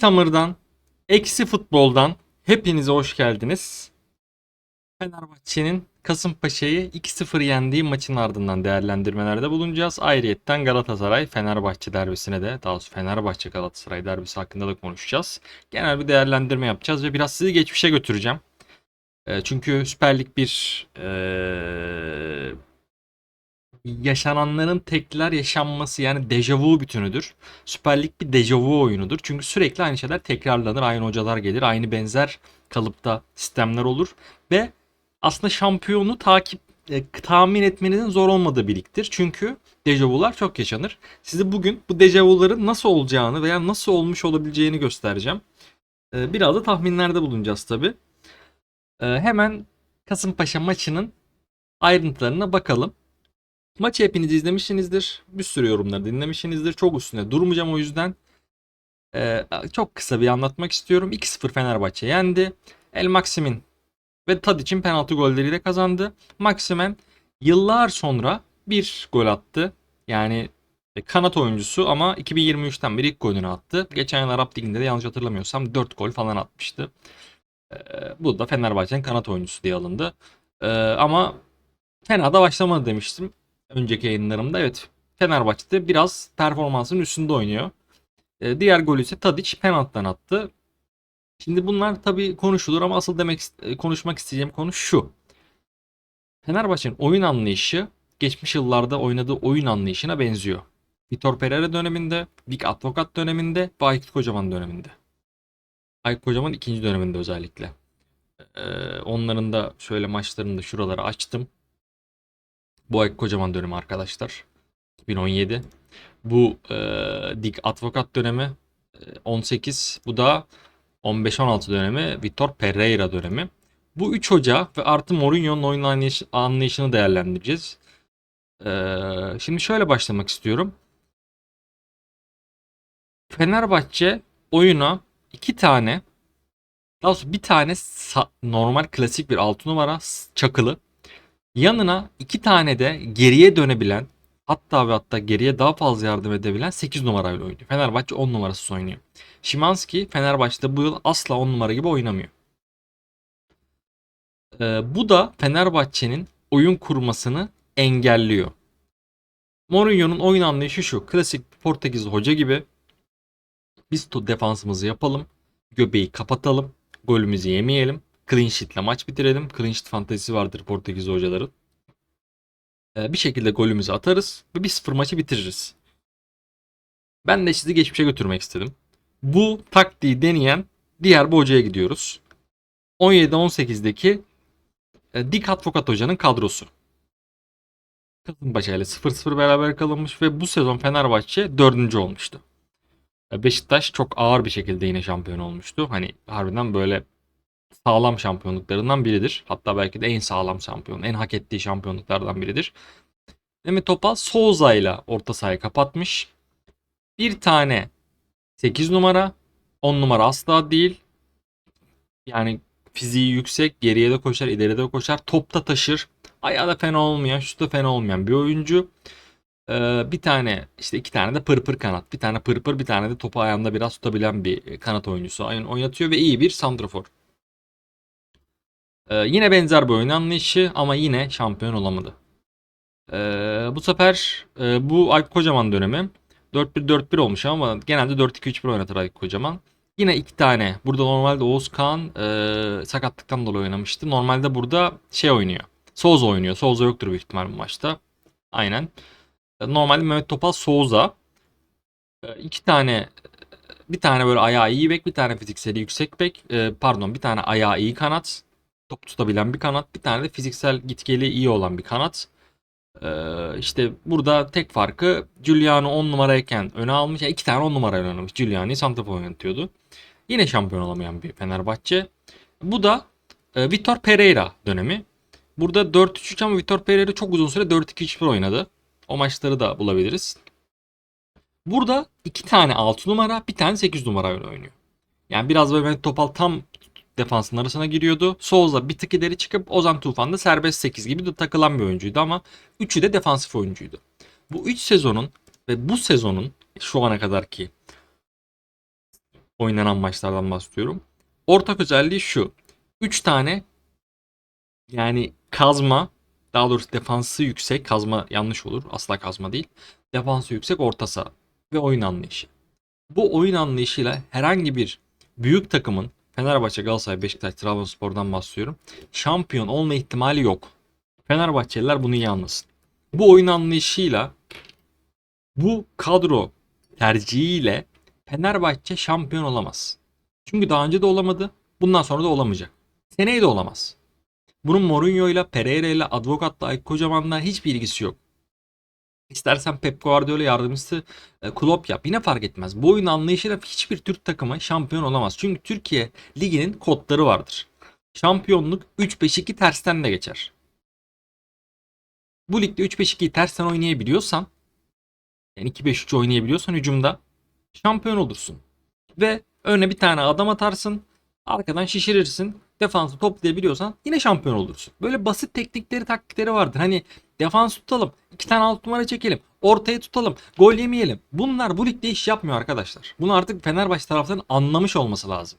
Mitamir'dan, Eksi Futbol'dan hepinize hoş geldiniz. Fenerbahçe'nin Kasımpaşa'yı 2-0 yendiği maçın ardından değerlendirmelerde bulunacağız. Ayrıyetten Galatasaray Fenerbahçe derbisine de daha doğrusu Fenerbahçe Galatasaray derbisi hakkında da konuşacağız. Genel bir değerlendirme yapacağız ve biraz sizi geçmişe götüreceğim. E, çünkü Süper Lig bir e, yaşananların tekrar yaşanması yani dejavu bütünüdür. Süper Lig bir dejavu oyunudur. Çünkü sürekli aynı şeyler tekrarlanır. Aynı hocalar gelir. Aynı benzer kalıpta sistemler olur. Ve aslında şampiyonu takip e, tahmin etmenizin zor olmadığı bir ligdir. Çünkü dejavular çok yaşanır. Size bugün bu dejavuların nasıl olacağını veya nasıl olmuş olabileceğini göstereceğim. E, biraz da tahminlerde bulunacağız tabi. hemen Kasımpaşa maçının ayrıntılarına bakalım. Maçı hepiniz izlemişsinizdir. Bir sürü yorumları dinlemişsinizdir. Çok üstüne durmayacağım o yüzden. Ee, çok kısa bir anlatmak istiyorum. 2-0 Fenerbahçe yendi. El Maxim'in ve Tadic'in penaltı golleriyle kazandı. Maximen yıllar sonra bir gol attı. Yani e, kanat oyuncusu ama 2023'ten beri ilk golünü attı. Geçen yıl Arap Ligi'nde de yanlış hatırlamıyorsam 4 gol falan atmıştı. Ee, bu da Fenerbahçe'nin kanat oyuncusu diye alındı. Ee, ama fena da başlamadı demiştim önceki yayınlarımda. Evet Fenerbahçe'de biraz performansın üstünde oynuyor. Ee, diğer golü ise Tadic penaltıdan attı. Şimdi bunlar tabii konuşulur ama asıl demek e, konuşmak isteyeceğim konu şu. Fenerbahçe'nin oyun anlayışı geçmiş yıllarda oynadığı oyun anlayışına benziyor. Vitor Pereira döneminde, Vic Advokat döneminde ve Aykut Kocaman döneminde. Aykut Kocaman ikinci döneminde özellikle. Ee, onların da şöyle maçlarını da şuraları açtım. Bu ay kocaman dönemi arkadaşlar. 2017. Bu e, Dik Advokat dönemi e, 18. Bu da 15-16 dönemi Vitor Pereira dönemi. Bu üç hoca ve artı Mourinho'nun oyun anlayış, anlayışını değerlendireceğiz. Ee, şimdi şöyle başlamak istiyorum. Fenerbahçe oyuna iki tane daha doğrusu bir tane normal klasik bir 6 numara çakılı Yanına iki tane de geriye dönebilen hatta ve hatta geriye daha fazla yardım edebilen 8 numarayla oynuyor. Fenerbahçe 10 numarası oynuyor. Şimanski Fenerbahçe'de bu yıl asla 10 numara gibi oynamıyor. Ee, bu da Fenerbahçe'nin oyun kurmasını engelliyor. Mourinho'nun oyun anlayışı şu. Klasik Portekiz hoca gibi biz defansımızı yapalım. Göbeği kapatalım. Golümüzü yemeyelim. Clean sheet'le maç bitirelim. Clean sheet fantezisi vardır Portekiz hocaların. Ee, bir şekilde golümüzü atarız ve 1-0 maçı bitiririz. Ben de sizi geçmişe götürmek istedim. Bu taktiği deneyen diğer bir hocaya gidiyoruz. 17-18'deki e, Dick Advokat hocanın kadrosu. Kasımpaşa ile 0-0 beraber kalınmış ve bu sezon Fenerbahçe 4. olmuştu. Beşiktaş çok ağır bir şekilde yine şampiyon olmuştu. Hani harbiden böyle sağlam şampiyonluklarından biridir. Hatta belki de en sağlam şampiyon, en hak ettiği şampiyonluklardan biridir. Mehmet Topal Souza ile orta sahayı kapatmış. Bir tane 8 numara, 10 numara asla değil. Yani fiziği yüksek, geriye de koşar, ileri de koşar, topta taşır. Ayağı da fena olmayan, şutu da fena olmayan bir oyuncu. Ee, bir tane işte iki tane de pırpır kanat. Bir tane pırpır bir tane de topu ayağında biraz tutabilen bir kanat oyuncusu oynatıyor ve iyi bir santrafor. Ee, yine benzer bir oyun anlayışı ama yine şampiyon olamadı. Ee, bu sefer e, bu Aykut Kocaman dönemi 4-1-4-1 olmuş ama genelde 4-2-3-1 oynatır Aykut Kocaman. Yine iki tane. Burada normalde Oğuz Kağan e, sakatlıktan dolayı oynamıştı. Normalde burada şey oynuyor. Souza oynuyor. Souza yoktur büyük ihtimal bu maçta. Aynen. Normalde Mehmet Topal Souza. E, iki tane bir tane böyle ayağı iyi bek, bir tane fizikseli yüksek bek. E, pardon, bir tane ayağı iyi kanat top tutabilen bir kanat. Bir tane de fiziksel gitgeli iyi olan bir kanat. Ee, işte burada tek farkı Giuliano 10 numarayken öne almış. Yani iki tane 10 numara öne almış. Giuliano'yu santrafor oynatıyordu. Yine şampiyon olamayan bir Fenerbahçe. Bu da e, Vitor Pereira dönemi. Burada 4-3-3 ama Vitor Pereira çok uzun süre 4-2-3-1 oynadı. O maçları da bulabiliriz. Burada iki tane 6 numara, bir tane 8 numara oynuyor. Yani biraz böyle Topal tam defansın arasına giriyordu. Souza bir tık ileri çıkıp Ozan Tufan da serbest 8 gibi de takılan bir oyuncuydu ama üçü de defansif oyuncuydu. Bu 3 sezonun ve bu sezonun şu ana kadar ki oynanan maçlardan bahsediyorum. Ortak özelliği şu. 3 tane yani kazma daha doğrusu defansı yüksek kazma yanlış olur. Asla kazma değil. Defansı yüksek orta saha ve oyun anlayışı. Bu oyun anlayışıyla herhangi bir büyük takımın Fenerbahçe, Galatasaray, Beşiktaş, Trabzonspor'dan bahsediyorum. Şampiyon olma ihtimali yok. Fenerbahçeliler bunu iyi anlasın. Bu oyun anlayışıyla bu kadro tercihiyle Fenerbahçe şampiyon olamaz. Çünkü daha önce de olamadı. Bundan sonra da olamayacak. Seneye de olamaz. Bunun Mourinho'yla, Pereira'yla, Advokat'la, Aykut Kocaman'la hiçbir ilgisi yok. İstersen Pep Guardiola yardımcısı e, Klopp yap. Yine fark etmez. Bu oyun anlayışıyla hiçbir Türk takımı şampiyon olamaz. Çünkü Türkiye liginin kodları vardır. Şampiyonluk 3-5-2 tersten de geçer. Bu ligde 3-5-2'yi tersten oynayabiliyorsan yani 2-5-3 oynayabiliyorsan hücumda şampiyon olursun. Ve önüne bir tane adam atarsın. Arkadan şişirirsin. Defansı toplayabiliyorsan yine şampiyon olursun. Böyle basit teknikleri taktikleri vardır. Hani defans tutalım. iki tane alt numara çekelim. Ortaya tutalım. Gol yemeyelim. Bunlar bu ligde iş yapmıyor arkadaşlar. Bunu artık Fenerbahçe taraftarının anlamış olması lazım.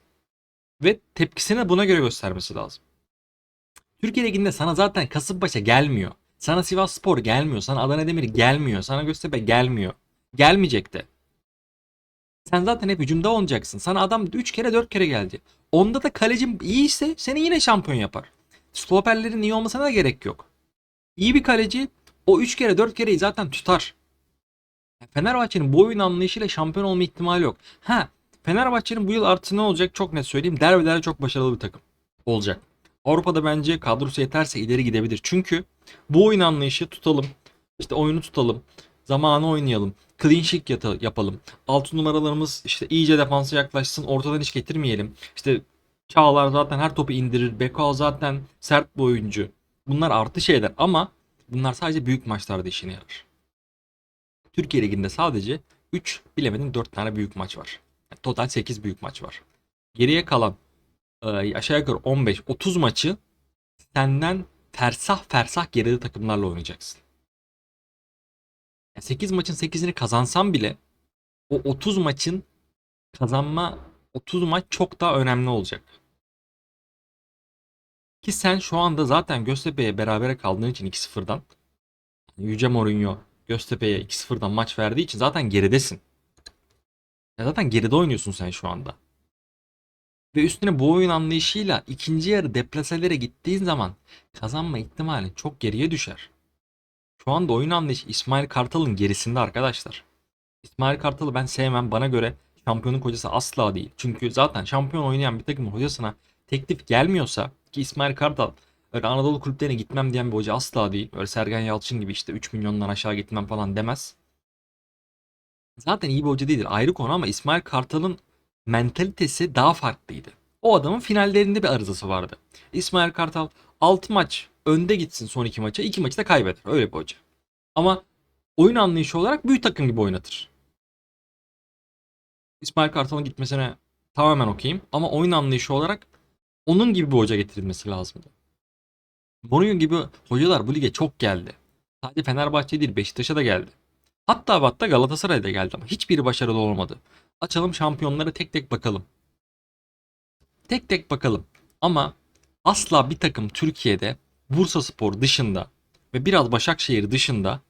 Ve tepkisini buna göre göstermesi lazım. Türkiye Ligi'nde sana zaten Kasımpaşa gelmiyor. Sana Sivas Spor gelmiyor. Sana Adana Demir gelmiyor. Sana Göztepe gelmiyor. Gelmeyecek de. Sen zaten hep hücumda olacaksın. Sana adam 3 kere 4 kere geldi. Onda da kalecin iyiyse seni yine şampiyon yapar. Stoperlerin iyi olmasına da gerek yok. İyi bir kaleci o 3 kere 4 kereyi zaten tutar. Fenerbahçe'nin bu oyun anlayışıyla şampiyon olma ihtimali yok. Ha Fenerbahçe'nin bu yıl artı ne olacak çok net söyleyeyim. Derbilerde çok başarılı bir takım olacak. Avrupa'da bence kadrosu yeterse ileri gidebilir. Çünkü bu oyun anlayışı tutalım. İşte oyunu tutalım. Zamanı oynayalım. Clean sheet yapalım. Altı numaralarımız işte iyice defansa yaklaşsın. Ortadan hiç getirmeyelim. İşte Çağlar zaten her topu indirir. Beko zaten sert bir oyuncu. Bunlar artı şeyler ama bunlar sadece büyük maçlarda işine yarar. Türkiye Ligi'nde sadece 3 bilemedin 4 tane büyük maç var. Yani total 8 büyük maç var. Geriye kalan e, aşağı yukarı 15-30 maçı senden fersah fersah geride takımlarla oynayacaksın. Yani 8 maçın 8'ini kazansan bile o 30 maçın kazanma 30 maç çok daha önemli olacak. Ki sen şu anda zaten Göztepe'ye berabere kaldığın için 2-0'dan Yüce Mourinho Göztepe'ye 2-0'dan maç verdiği için zaten geridesin. Ya zaten geride oynuyorsun sen şu anda. Ve üstüne bu oyun anlayışıyla ikinci yarı deplaselere gittiğin zaman kazanma ihtimalin çok geriye düşer. Şu anda oyun anlayışı İsmail Kartal'ın gerisinde arkadaşlar. İsmail Kartal'ı ben sevmem. Bana göre şampiyonluk hocası asla değil. Çünkü zaten şampiyon oynayan bir takımın hocasına teklif gelmiyorsa ki İsmail Kartal öyle Anadolu kulüplerine gitmem diyen bir hoca asla değil. Öyle Sergen Yalçın gibi işte 3 milyondan aşağı gitmem falan demez. Zaten iyi bir hoca değildir ayrı konu ama İsmail Kartal'ın mentalitesi daha farklıydı. O adamın finallerinde bir arızası vardı. İsmail Kartal 6 maç önde gitsin son 2 maça 2 maçı da kaybeder. Öyle bir hoca. Ama oyun anlayışı olarak büyük takım gibi oynatır. İsmail Kartal'ın gitmesine tamamen okeyim. Ama oyun anlayışı olarak onun gibi bir hoca getirilmesi lazımdı. Mourinho gibi hocalar bu lige çok geldi. Sadece Fenerbahçe değil Beşiktaş'a da geldi. Hatta ve hatta Galatasaray'da geldi ama hiçbiri başarılı olmadı. Açalım şampiyonlara tek tek bakalım. Tek tek bakalım. Ama asla bir takım Türkiye'de Bursa Spor dışında ve biraz Başakşehir dışında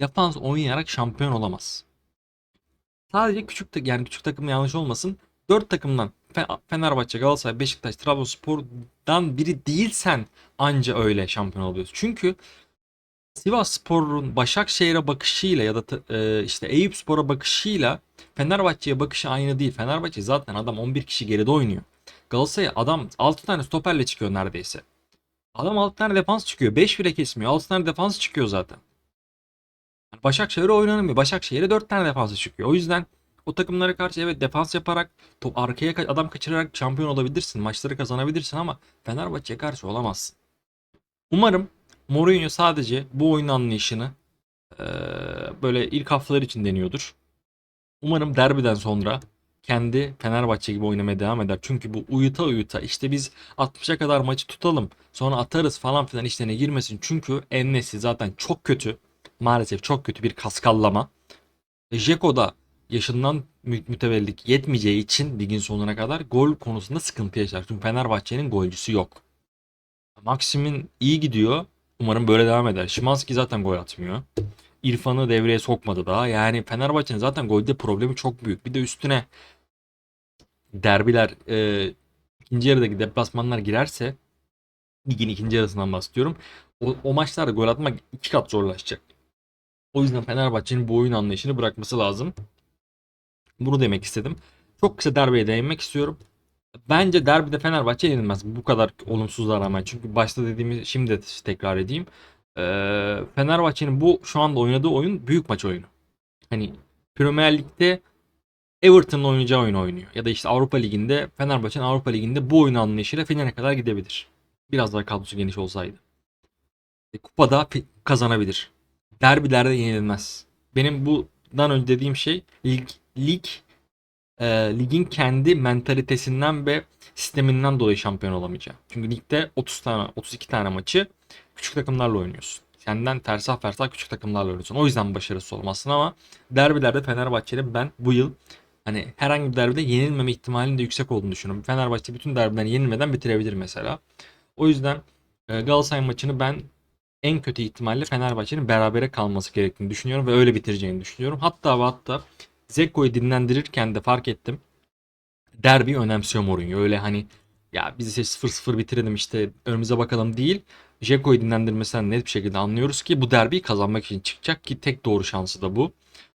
defans oynayarak şampiyon olamaz. Sadece küçük yani küçük takım yanlış olmasın. 4 takımdan Fenerbahçe, Galatasaray, Beşiktaş, Trabzonspor'dan biri değilsen anca öyle şampiyon oluyorsun. Çünkü Sivas Spor'un Başakşehir'e bakışıyla ya da e, işte Eyüp Spor'a bakışıyla Fenerbahçe'ye bakışı aynı değil. Fenerbahçe zaten adam 11 kişi geride oynuyor. Galatasaray adam 6 tane stoperle çıkıyor neredeyse. Adam 6 tane defans çıkıyor. 5 bile kesmiyor. 6 tane defans çıkıyor zaten. Başakşehir'e oynanamıyor. Başakşehir'e 4 tane defansı çıkıyor. O yüzden o takımlara karşı evet defans yaparak top arkaya ka- adam kaçırarak şampiyon olabilirsin. Maçları kazanabilirsin ama Fenerbahçe'ye karşı olamazsın. Umarım Mourinho sadece bu oyun anlayışını eee, böyle ilk haftalar için deniyordur. Umarım derbiden sonra kendi Fenerbahçe gibi oynamaya devam eder. Çünkü bu uyuta uyuta işte biz 60'a kadar maçı tutalım sonra atarız falan filan işlerine girmesin. Çünkü Ennesi zaten çok kötü. Maalesef çok kötü bir kaskallama. E, Dzeko da yaşından mü- mütevellit yetmeyeceği için ligin sonuna kadar gol konusunda sıkıntı yaşar. Çünkü Fenerbahçe'nin golcüsü yok. Maxim'in iyi gidiyor. Umarım böyle devam eder. Şimanski zaten gol atmıyor. İrfan'ı devreye sokmadı daha. Yani Fenerbahçe'nin zaten golde problemi çok büyük. Bir de üstüne derbiler, e, ikinci yarıdaki deplasmanlar girerse ligin ikinci yarısından bahsediyorum. O, o maçlarda gol atmak iki kat zorlaşacak. O yüzden Fenerbahçe'nin bu oyun anlayışını bırakması lazım. Bunu demek istedim. Çok kısa derbiye değinmek istiyorum. Bence derbide Fenerbahçe yenilmez. Bu kadar olumsuzluğa rağmen. Çünkü başta dediğimi şimdi de tekrar edeyim. Ee, Fenerbahçe'nin bu şu anda oynadığı oyun büyük maç oyunu. Hani Premier Lig'de Everton'la oynayacağı oyunu oynuyor. Ya da işte Avrupa Ligi'nde Fenerbahçe'nin Avrupa Ligi'nde bu oyun anlayışıyla finale kadar gidebilir. Biraz daha kadrosu geniş olsaydı. E, kupada kazanabilir. Derbilerde yenilmez. Benim bundan önce dediğim şey lig, lig e, ligin kendi mentalitesinden ve sisteminden dolayı şampiyon olamayacağı. Çünkü ligde 30 tane 32 tane maçı küçük takımlarla oynuyorsun. Senden tersah fersah küçük takımlarla oynuyorsun. O yüzden başarısız olmazsın ama derbilerde Fenerbahçe'nin ben bu yıl hani herhangi bir derbide yenilmeme ihtimalinin de yüksek olduğunu düşünüyorum. Fenerbahçe bütün derbilerini yenilmeden bitirebilir mesela. O yüzden e, Galatasaray maçını ben en kötü ihtimalle Fenerbahçe'nin berabere kalması gerektiğini düşünüyorum ve öyle bitireceğini düşünüyorum. Hatta ve hatta Zeko'yu dinlendirirken de fark ettim. Derbi önemsiyor Mourinho. Öyle hani ya bizi 0-0 bitirelim işte önümüze bakalım değil. Zeko'yu dinlendirmesinden net bir şekilde anlıyoruz ki bu derbiyi kazanmak için çıkacak ki tek doğru şansı da bu.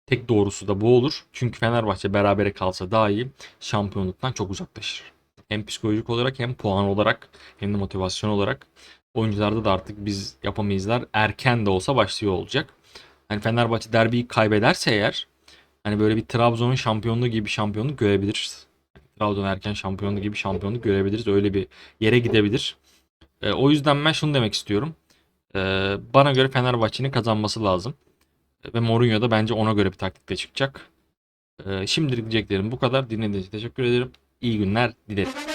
Tek doğrusu da bu olur. Çünkü Fenerbahçe berabere kalsa daha iyi şampiyonluktan çok uzaklaşır. Hem psikolojik olarak hem puan olarak hem de motivasyon olarak oyuncularda da artık biz yapamayızlar. Erken de olsa başlıyor olacak. Hani Fenerbahçe derbiyi kaybederse eğer hani böyle bir Trabzon'un şampiyonluğu gibi bir şampiyonluk görebiliriz. Trabzon erken şampiyonluğu gibi bir şampiyonluk görebiliriz. Öyle bir yere gidebilir. E, o yüzden ben şunu demek istiyorum. E, bana göre Fenerbahçe'nin kazanması lazım. E, ve Mourinho da bence ona göre bir taktikle çıkacak. E, şimdilik diyeceklerim bu kadar. Dinlediğiniz için teşekkür ederim. İyi günler dilerim.